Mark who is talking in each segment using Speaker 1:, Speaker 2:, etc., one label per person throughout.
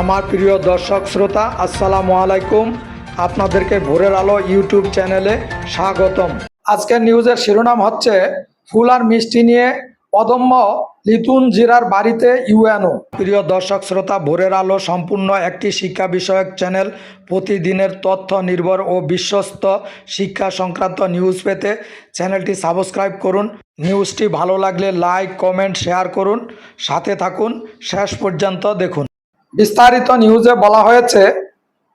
Speaker 1: আমার প্রিয় দর্শক শ্রোতা, আসসালামু আলাইকুম। আপনাদেরকে ভোরের আলো ইউটিউব চ্যানেলে স্বাগতম। আজকের নিউজের শিরোনাম হচ্ছে, ফুল আর মিষ্টি নিয়ে অদম্য লিতুন জিরার বাড়িতে ইউএনও। প্রিয় দর্শক শ্রোতা, ভোরের আলো সম্পূর্ণ একটি শিক্ষা বিষয়ক চ্যানেল। প্রতিদিনের তথ্য নির্ভর ও বিশ্বস্ত শিক্ষা সংক্রান্ত নিউজ পেতে চ্যানেলটি সাবস্ক্রাইব করুন। নিউজটি ভালো লাগলে লাইক, কমেন্ট, শেয়ার করুন। সাথে থাকুন। শেষ পর্যন্ত দেখুন। বিস্তারিত নিউজে বলা হয়েছে,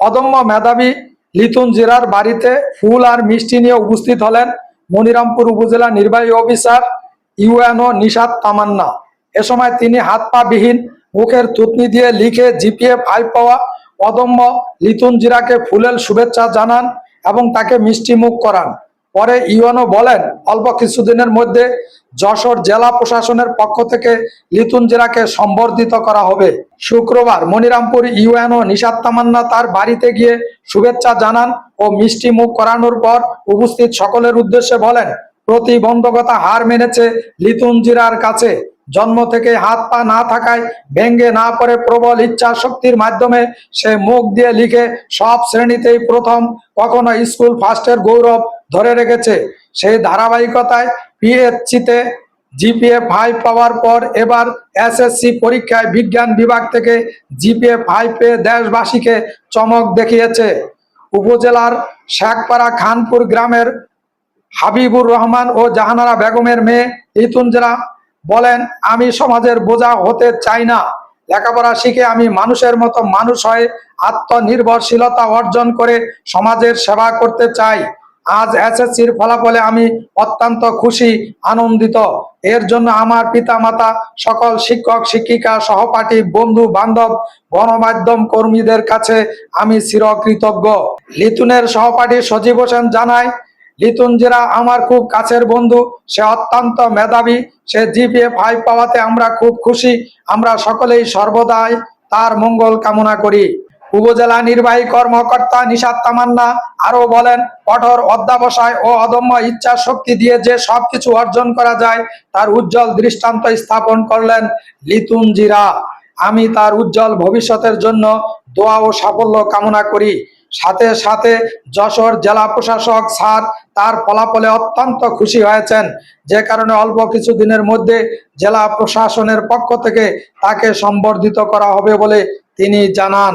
Speaker 1: অদম্য মেধাবী লিতুন জিরার বাড়িতে ফুল আর মিষ্টি নিয়ে উপস্থিত হলেন মনিরামপুর উপজেলা নির্বাহী অফিসার ইউএনও নিশাদ তামান্না। এ সময় তিনি হাত পা বিহীন মুখের থুতনি দিয়ে লিখে জিপিএ ফাইভ পাওয়া অদম্য লিতুন জিরাকে ফুলেল শুভেচ্ছা জানান এবং তাকে মিষ্টি মুখ করান। পরে ইউএনও বলেন, অল্প কিছুদিনের মধ্যে যশোর জেলা প্রশাসনের পক্ষ থেকে লিতুন জেলাকে সম্বর্ধিত করা হবে। শুক্রবার মনিরামপুর ইউএনও নিশাদ তামান্না তার বাড়িতে গিয়ে শুভেচ্ছা জানান ও মিষ্টি মুখ করানোর পর উপস্থিত সকলের উদ্দেশ্যে বলেন প্রতিবন্ধকতা হার মেনেছে লিতুন জিরার কাছে। জন্ম থেকে হাত পা না থাকায় ভেঙ্গে না পড়ে প্রবল ইচ্ছা শক্তির মাধ্যমে সে মুখ দিয়ে লিখে সব শ্রেণীতেই প্রথম কখনো স্কুল ফার্স্টের গৌরব ধরে রেখেছে। সেই ধারাবাহিকতায় পিএইচসিতে জিপিএ ফাইভ পাওয়ার পর এবার এসএসসি পরীক্ষায় বিজ্ঞান বিভাগ থেকে জিপিএ ফাইভ পেয়ে দেশবাসীকে চমক দেখিয়েছে। উপজেলার শেখপাড়া খানপুর গ্রামের হাবিবুর রহমান ও জাহানারা বেগমের মেয়ে ইতুনজরা বলেন, আমি সমাজের বোঝা হতে চাই না। লেখাপড়া শিখে আমি মানুষের মতো মানুষ হয়ে আত্মনির্ভরশীলতা অর্জন করে সমাজের সেবা করতে চাই। আজ এসএসসির ফলাফলে আমি অত্যন্ত খুশি, আনন্দিত। এর জন্য আমার পিতামাতা, সকল শিক্ষক, শিক্ষিকা, সহপাঠী, বন্ধু, বান্ধব, গণমাধ্যম কর্মীদের কাছে আমি চিরকৃতজ্ঞ। লিতুনের সহপাঠী সজীব হোসেন জানায় লিতুন আমার খুব কাছের বন্ধু, সে অত্যন্ত মেধাবী, সে জিপিএ ফাইভ পাওয়াতে আমরা খুব খুশি, আমরা সকলেই সর্বদাই তার মঙ্গল কামনা করি। উপজেলা নির্বাহী কর্মকর্তা নিশাদ তামান্না আরও বলেন, কঠোর অধ্যাবসায় ও অদম্য ইচ্ছা শক্তি দিয়ে যে সবকিছু অর্জন করা যায়, তার উজ্জ্বল দৃষ্টান্ত স্থাপন করলেন লিতুন জিরা। আমি তার উজ্জ্বল ভবিষ্যতের জন্য দোয়া ও সাফল্য কামনা করি। সাথে সাথে যশোর জেলা প্রশাসক স্যার তার ফলাফলে অত্যন্ত খুশি হয়েছেন। যে কারণে অল্প কিছু দিনের মধ্যে জেলা প্রশাসনের পক্ষ থেকে তাকে সম্বর্ধিত করা হবে বলে তিনি জানান।